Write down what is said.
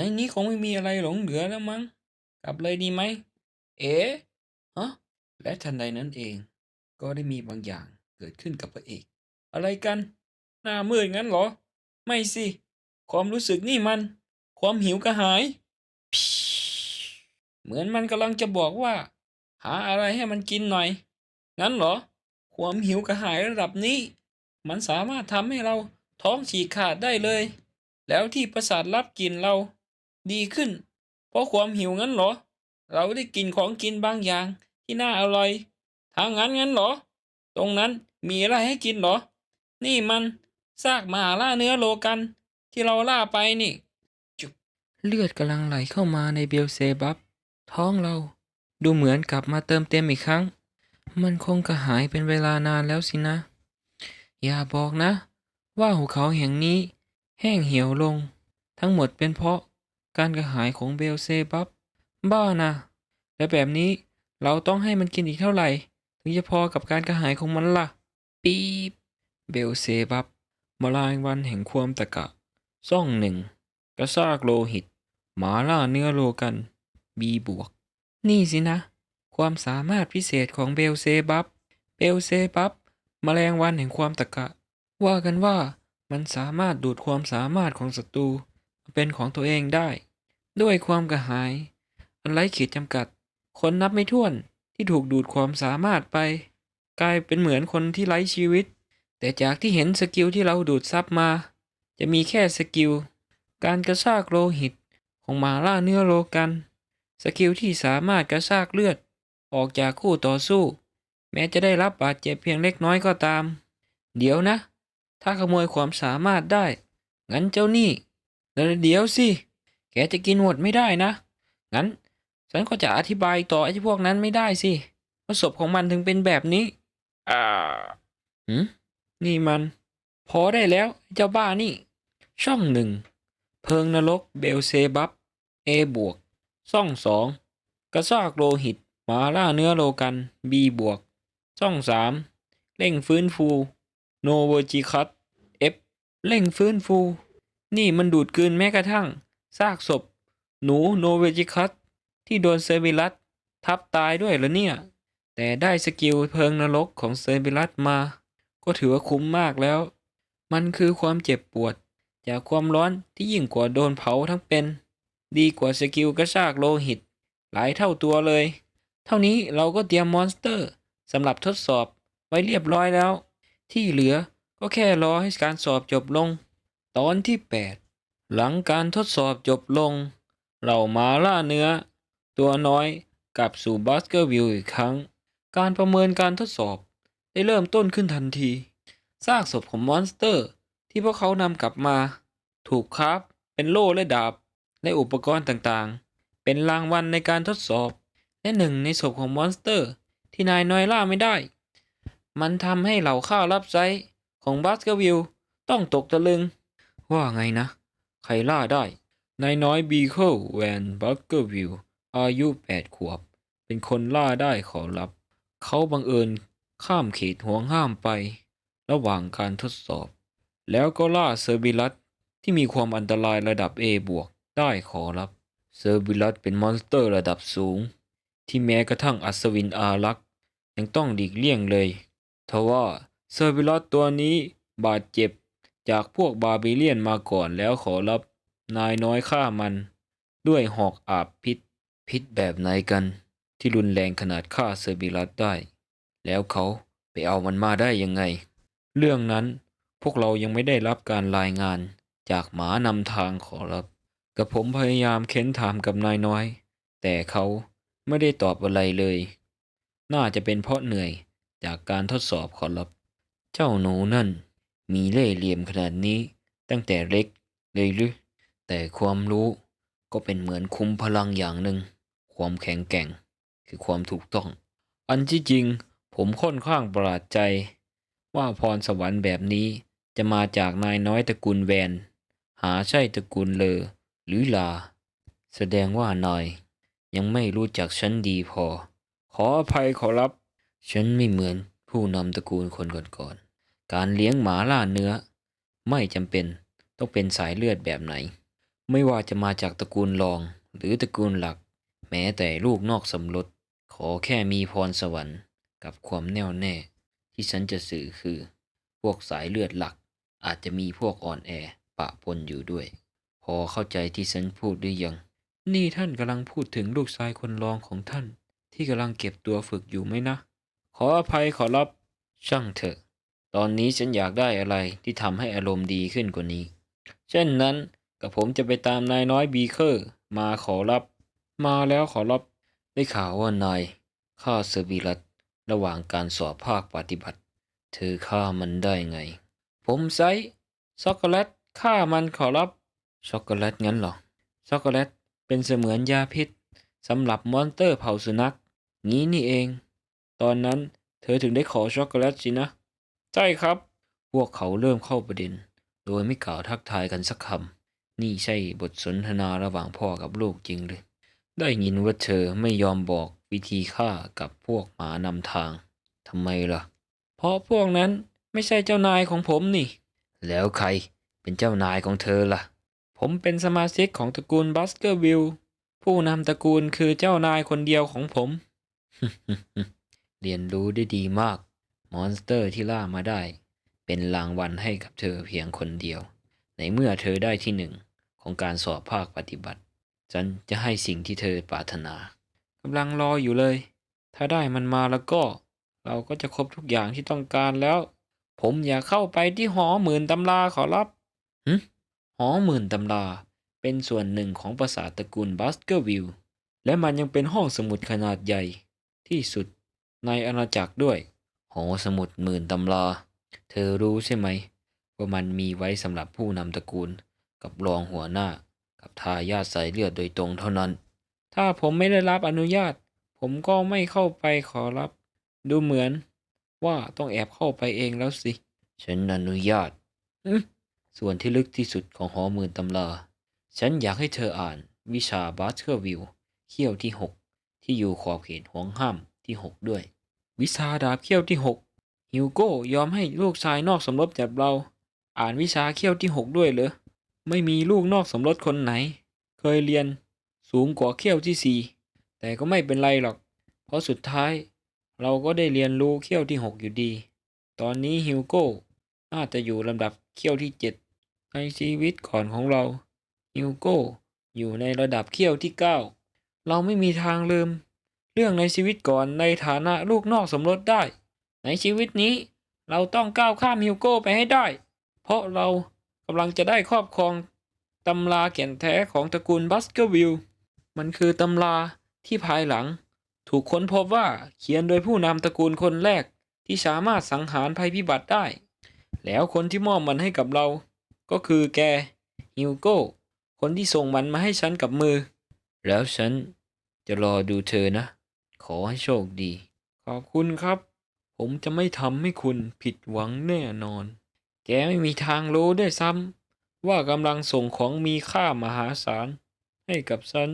ในนี้คงไม่มีอะไรหลงเหลือแล้วมั้ง กลับเลยดีไหม เอ๋ฮะ และทันใดนั้นเอง ก็ได้มีบางอย่างเกิดขึ้นกับพระเอก อะไรกัน หน้ามืดงั้นเหรอ ไม่สิ ความรู้สึกนี่มัน ความหิวกระหาย เหมือนมันกำลังจะบอกว่า หาอะไรให้มันกินหน่อย งั้นเหรอ ความหิวกระหายระดับนี้ มันสามารถทำให้เราท้องฉีกขาดได้เลย แล้วที่ประสาทรับกลิ่นเรา ดีขึ้น เพราะความหิวงั้นเหรอ เราได้กินของกินบางอย่างที่น่าอร่อยทางงั้นงั้นเหรอ ตรงนั้นมีอะไรให้กินเหรอ นี่มันซากหมาล่าเนื้อโลกัน ที่เราล่าไปนี่ จุบเลือดกำลังไหลเข้ามาในเบลเซบับ ท้องเรา ดูเหมือนกลับมาเติมเต็มอีกครั้ง มันคงกระหายเป็นเวลานานแล้วสินะ อย่าบอกนะ ว่าหุบเขาแห่งนี้ แห้งเหี่ยวลง ทั้งหมดเป็นเพราะ การกระหายของเบลเซบับบ้านะและแบบนี้เราต้องให้มันกินอีกเท่าไหร่ ถึงจะพอกับการกระหายของมันล่ะ ปี๊บเบลเซบับมาลายวันแห่งความตะกะ ซ่องหนึ่งกระซากโลหิต หมาล่าเนื้อโลกัน บีบวก นี่สินะ ความสามารถพิเศษของเบลเซบับเบลเซบับมแมลงวันแห่งความตะกะ ว่ากันว่ามันสามารถดูดความสามารถของศัตรูเป็นของตัวเองได้ ด้วยความกระหายอันไร้ขีดจำกัด คนนับไม่ถ้วนที่ถูกดูดความสามารถไป กลายเป็นเหมือนคนที่ไร้ชีวิต แต่จากที่เห็นสกิลที่เราดูดซับมา จะมีแค่สกิล การกระชากโลหิตของหมาล่าเนื้อโลกัน สกิลที่สามารถกระชากเลือด ออกจากคู่ต่อสู้ แม้จะได้รับบาดเจ็บเพียงเล็กน้อยก็ตาม เดี๋ยวนะ ถ้าขโมยความสามารถได้ งั้นเจ้านี่แล้วเดี๋ยวสิ จะกินหมดไม่ได้นะ งั้น ฉันก็จะอธิบายต่อไอ้พวกนั้นไม่ได้สิว่าศพของมันถึงเป็นแบบนี้ อ่าหืมนี่มัน พอได้แล้วไอ้เจ้าบ้านี่ ช่องหนึ่ง เพิงนรกเบลเซบับเอบวก ช่องสอง กระซากโลหิตหมาล่าเนื้อโลกันบีบวก ช่องสามเร่งฟื้นฟูโนเวอร์จิคัตเอฟเร่งฟื้นฟู นี่มันดูดกลืนแม้กระทั่ง ซากศพ หนูโนเวจิคัตที่โดนเซอร์บิลัสทับตายด้วยเหรอเนี่ย แต่ได้สกิลเพลิงนรกของเซอร์บิลัสมา ก็ถือว่าคุ้มมากแล้ว มันคือความเจ็บปวด จากความร้อนที่ยิ่งกว่าโดนเผาทั้งเป็น ดีกว่าสกิลกระชากโลหิต หลายเท่าตัวเลย เท่านี้เราก็เตรียมมอนสเตอร์สำหรับทดสอบไว้เรียบร้อยแล้ว ที่เหลือก็แค่รอให้การสอบจบลง ตอนที่ 8 หลังการทดสอบจบลง เรามาล่าเนื้อ ตัวน้อยกลับสู่บัสเกอร์วิลอีกครั้ง การประเมินการทดสอบได้เริ่มต้นขึ้นทันทีซากศพของมอนสเตอร์ ที่พวกเขานำกลับมา ถูกคราฟเป็นโล่และดาบ และอุปกรณ์ต่างๆ เป็นรางวัลในการทดสอบ และหนึ่งในศพของมอนสเตอร์ ที่นายน้อยล่าไม่ได้ มันทำให้เหล่าข้าวรับใช้ของบัสเกอร์วิลต้องตกตะลึง ว่าไงนะ ครล่าได้ นายน้อยบีเคิลแวนบัสเกอร์วิลอายุแปดขวบ เป็นคนล่าได้ขอรับ เขาบังเอิญข้ามเขตห่วงห้ามไป ระหว่างการทดสอบ แล้วก็ล่าเซอร์บิลัสที่มีความอันตรายระดับ A บวกได้ขอรับ เซอร์บิลัสเป็นมอนสเตอร์ระดับสูง ที่แม้กระทั่งอัศวินอารักษ์ยังต้องหลีกเลี่ยงเลย ทว่าเซอร์บิลัสตัวนี้บาดเจ็บ จากพวกบาบิเลียนมาก่อนแล้วขอรับนายน้อยฆ่ามัน ด้วยหอกอาบพิษ พิษแบบไหนกัน ที่รุนแรงขนาดฆ่าเซอร์บิลัสได้ แล้วเขาไปเอามันมาได้ยังไง เรื่องนั้นพวกเรายังไม่ได้รับการรายงานจากหมานำทางขอรับกับผมพยายามเค้นถามกับนายน้อย แต่เขาไม่ได้ตอบอะไรเลย น่าจะเป็นเพราะเหนื่อยจากการทดสอบขอรับ เจ้าหนูนั่น มีเล่ห์เหลี่ยมขนาดนี้ตั้งแต่เล็กเลยหรือ แต่ความรู้ก็เป็นเหมือนคุ้มพลังอย่างหนึ่ง ความแข็งแกร่ง คือความถูกต้อง อันที่จริงผมค่อนข้างประหลาดใจ ว่าพรสวรรค์แบบนี้จะมาจากนายน้อยตระกูลแวน หาใช่ตระกูลเลอหรือลา แสดงว่านายยังไม่รู้จักฉันดีพอ ขออภัยขอรับ ฉันไม่เหมือนผู้นำตระกูลคนก่อนๆ การเลี้ยงหมาล่าเนื้อ ไม่จำเป็นต้องเป็นสายเลือดแบบไหน ไม่ว่าจะมาจากตระกูลรองหรือตระกูลหลัก แม้แต่ลูกนอกสมรสขอแค่มีพรสวรรค์ กับความแน่วแน่ ที่ฉันจะสื่อคือ พวกสายเลือดหลัก อาจจะมีพวกอ่อนแอปะปนอยู่ด้วย พอเข้าใจที่ฉันพูดหรือยัง นี่ท่านกำลังพูดถึงลูกชายคนรองของท่าน ที่กำลังเก็บตัวฝึกอยู่ไหมนะ ขออภัยขอรับช่างเถอะ ตอนนี้ฉันอยากได้อะไรที่ทำให้อารมณ์ดีขึ้นกว่านี้ เช่นนั้นกับผมจะไปตามนายน้อยบีเคอร์ มาขอรับ มาแล้วขอรับ ได้ข่าวว่านายฆ่าเซอร์บิลัสระหว่างการสอบภาคปฏิบัติ เธอฆ่ามันได้ไง ผมใช้ช็อกโกแลตฆ่ามันขอรับช็อกโกแลตงั้นหรอช็อกโกแลตเป็นเสมือนยาพิษสำหรับมอนสเตอร์เผ่าสุนัขงี้นี่เอง ตอนนั้นเธอถึงได้ขอช็อกโกแลตสินะ ใช่ครับ พวกเขาเริ่มเข้าประเด็น โดยไม่กล่าวทักทายกันสักคำ นี่ใช่บทสนทนาระหว่างพ่อกับลูกจริงหรือได้ยินว่าเธอไม่ยอมบอกวิธีฆ่ากับพวกหมานำทาง ทำไมล่ะ เพราะพวกนั้นไม่ใช่เจ้านายของผมนี่ แล้วใครเป็นเจ้านายของเธอล่ะ ผมเป็นสมาชิกของตระกูลบัสเกอร์วิลผู้นำตระกูลคือเจ้านายคนเดียวของผม เรียนรู้ได้ดีมาก มอนสเตอร์ที่ล่ามาได้ เป็นรางวัลให้กับเธอเพียงคนเดียว ในเมื่อเธอได้ที่หนึ่งของการสอบภาคปฏิบัติ ฉันจะให้สิ่งที่เธอปรารถนากำลังรออยู่เลย ถ้าได้มันมาแล้วก็ เราก็จะครบทุกอย่างที่ต้องการแล้ว ผมอยากเข้าไปที่หอหมื่นตำราขอรับหหอหมื่นตำรา เป็นส่วนหนึ่งของปราสาทตระกูลบัสเกอร์วิลและมันยังเป็นห้องสมุดขนาดใหญ่ที่สุดในอาณาจักรด้วย หอสมุดหมื่นตำรา เธอรู้ใช่ไหม ว่ามันมีไว้สำหรับผู้นำตระกูล กับรองหัวหน้า กับทายาทสายเลือดโดยตรงเท่านั้น ถ้าผมไม่ได้รับอนุญาต ผมก็ไม่เข้าไปขอรับ ดูเหมือน ว่าต้องแอบเข้าไปเองแล้วสิ ฉันอนุญาตอืมส่วนที่ลึกที่สุดของหอหมื่นตำรา ฉันอยากให้เธออ่าน วิชาบาสเ e อร์วิลเขี้ยวที่6ที่อยู่ขอบเขตห่วงห้ามที่6ด้วย วิชาดาบเขี้ยวที่6ฮิวโก้ยอมให้ลูกชายนอกสมรสจากเรา อ่านวิชาเขี้ยวที่6ด้วยเหรอ ไม่มีลูกนอกสมรสคนไหน เคยเรียนสูงกว่าเขี้ยวที่4แต่ก็ไม่เป็นไรหรอก เพราะสุดท้าย เราก็ได้เรียนรู้เขี้ยวที่6อยู่ดี ตอนนี้ฮิวโก้น่าจะอยู่ลำดับเขี้ยวที่7ในชีวิตก่อนของเราฮิวโก้อยู่ในระดับเขี้ยวที่9เราไม่มีทางลืม เรื่องในชีวิตก่อนในฐานะลูกนอกสมรสได้ ในชีวิตนี้เราต้องก้าวข้ามฮิวโก้ไปให้ได้ เพราะเรากำลังจะได้ครอบครองตำราแก่นแท้ของตระกูลบัสเกอร์วิลมันคือตำราที่ภายหลัง ถูกค้นพบว่าเขียนโดยผู้นำตระกูลคนแรกที่สามารถสังหารภัยพิบัติได้ แล้วคนที่มอบมันให้กับเรา ก็คือแกฮิวโก้คนที่ส่งมันมาให้ฉันกับมือ แล้วฉันจะรอดูเธอนะ อให้โชคดี ขอบคุณครับ ผมจะไม่ทำให้คุณผิดหวังแน่นอน แกไม่มีทางรู้ได้วยซ้ำว่ากำลังส่งของมีค่ามหาศาลให้กับฉัน